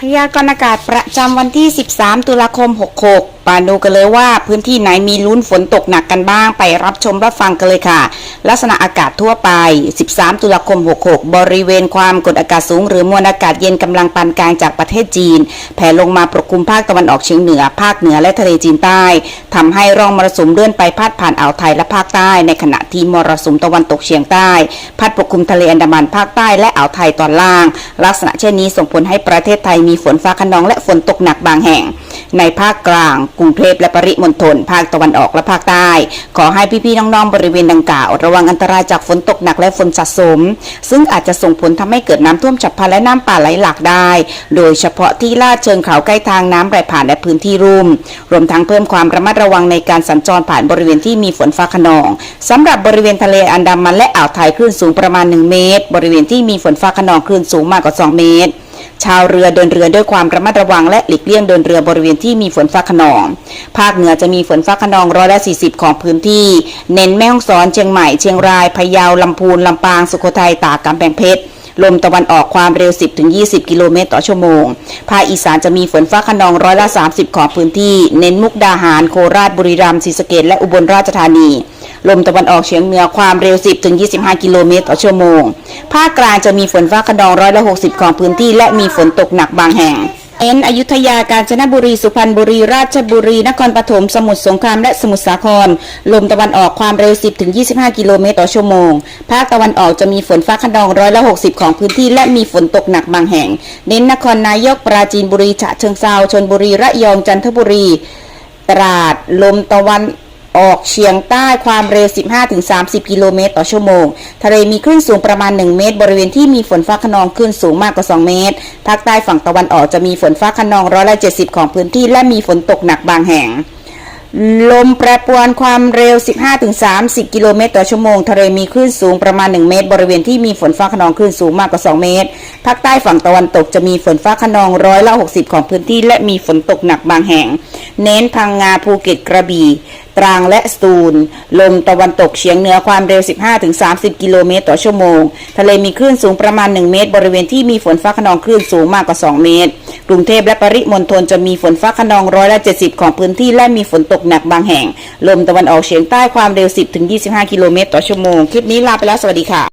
พยากรณ์อากาศประจำวันที่ 13 ตุลาคม 66ปาดูกันเลยว่าพื้นที่ไหนมีลุ้นฝนตกหนักกันบ้างไปรับชมรับฟังกันเลยค่ะ ลักษณะอากาศทั่วไป 13 ตุลาคม 66 บริเวณความกดอากาศสูง หรือมวลอากาศเย็นกำลังปานกลางจากประเทศจีน แผ่ลงมาปกคลุมภาคตะวันออกเฉียงเหนือ ภาคเหนือและทะเลจีนใต้ทำให้ร่องมรสุมเลื่อนไปพาดผ่านอ่าวไทยและภาคใต้ ในขณะที่มรสุมตะวันตกเฉียงใต้ พัดปกคลุมทะเลอันดามันภาคใต้และอ่าวไทยตอนล่าง ลักษณะเช่นนี้ส่งผลให้ประเทศไทยมีฝนฟ้าคะนองและฝนตกหนักบางแห่ง ในภาคกลาง กรุงเทพและปริมณฑลภาคตะวันออกและภาคใต้ ขอให้พี่ๆน้องๆบริเวณดังกล่าวระวังอันตรายจากฝนตกหนักและฝนสะสม ซึ่งอาจจะส่งผลทำให้เกิดน้ำท่วมฉับพลันและน้ำป่าไหลหลากได้ โดยเฉพาะที่ลาดเชิงเขาใกล้ทางน้ำไหลผ่านและพื้นที่รุ่ม รวมทั้งเพิ่มความระมัดระวังในการสัญจรผ่านบริเวณที่มีฝนฟ้าขนองสำหรับบริเวณทะเลอันดามันและอ่าวไทยคลื่นสูงประมาณ 1 เมตร บริเวณที่มีฝนฟ้าขนองคลื่นสูงมากกว่า 2 เมตร ชาวเรือเดินเรือด้วยความระมัดระวังและหลีกเลี่ยงเดินเรือบริเวณที่มีฝนฟ้าขนอง ภาคเหนือจะมีฝนฟ้าขนองร้อยละ40 ของพื้นที่ เน้นแม่ฮ่องสอนเชียงใหม่เชียงรายพะเยาลำพูนลำปางสุโขทัยตากกำแพงเพชรลมตะวันออกความเร็ว 10-20 กิโลเมตรต่อชั่วโมง ภาคอีสานจะมีฝนฟ้าขนองร้อยละ 30 ของพื้นที่ เน้นมุกดาหาร โคราช บุรีรัมย์ ศรีสะเกษและอุบลราชธานี ลมตะวันออกเฉียงเหนือความเร็ว 10ถึง25 กิโลเมตรต่อชั่วโมง ภาคกลางจะมีฝนฟ้าขนองร้อยละ 60 ของพื้นที่และมีฝนตกหนักบางแห่ง เอ็นอยุธยา กาญจนบุรี สุพรรณบุรี ราชบุรี นครปฐม สมุทรสงคราม และสมุทรสาคร ลมตะวันออกความเร็ว 10ถึง25 กิโลเมตรต่อชั่วโมง ภาคตะวันออกจะมีฝนฟ้าขนองร้อยละ 60 ของพื้นที่และมีฝนตกหนักบางแห่ง เน้นนครนายก ปราจีนบุรี ฉะเชิงเทราชนบุรี ระยอง จันทบุรี ตราด ลมตะวัน ออกเฉียงใต้ความเร็ว 15-30 กิโลเมตรต่อชั่วโมง ทะเลมีคลื่นสูงประมาณ 1 เมตร บริเวณที่มีฝนฟ้าขนองคลื่นสูงมากกว่า 2 เมตร ภาคใต้ฝั่งตะวันออกจะมีฝนฟ้าขนองร้อยละ 70 ของพื้นที่และมีฝนตกหนักบางแห่ง ลมแปรปรวนความเร็ว 15-30 กิโลเมตรต่อชั่วโมง ทะเลมีคลื่นสูงประมาณ 1 เมตร บริเวณที่มีฝนฟ้าขนองคลื่นสูงมากกว่า 2 เมตร ภาคใต้ฝั่งตะวันตกจะมีฝนฟ้าขนองร้อยละ 60 ของพื้นที่และมีฝนตกหนักบางแห่ง เน้นพังงาภูเก็ตกระบี่ ตรังและสตูล ลมตะวันตกเฉียงเหนือความเร็ว 15-30 กิโลเมตรต่อชั่วโมง ทะเลมีคลื่นสูงประมาณ 1 เมตร บริเวณที่มีฝนฟ้าขนองคลื่นสูงมากกว่า 2 เมตร กรุงเทพและปริมณฑลจะมีฝนฟ้าขนองร้อยละ70 ของพื้นที่และมีฝนตกหนักบางแห่ง ลมตะวันออกเฉียงใต้ความเร็ว 10-25 กิโลเมตรต่อชั่วโมง คลิปนี้ลาไปแล้ว สวัสดีค่ะ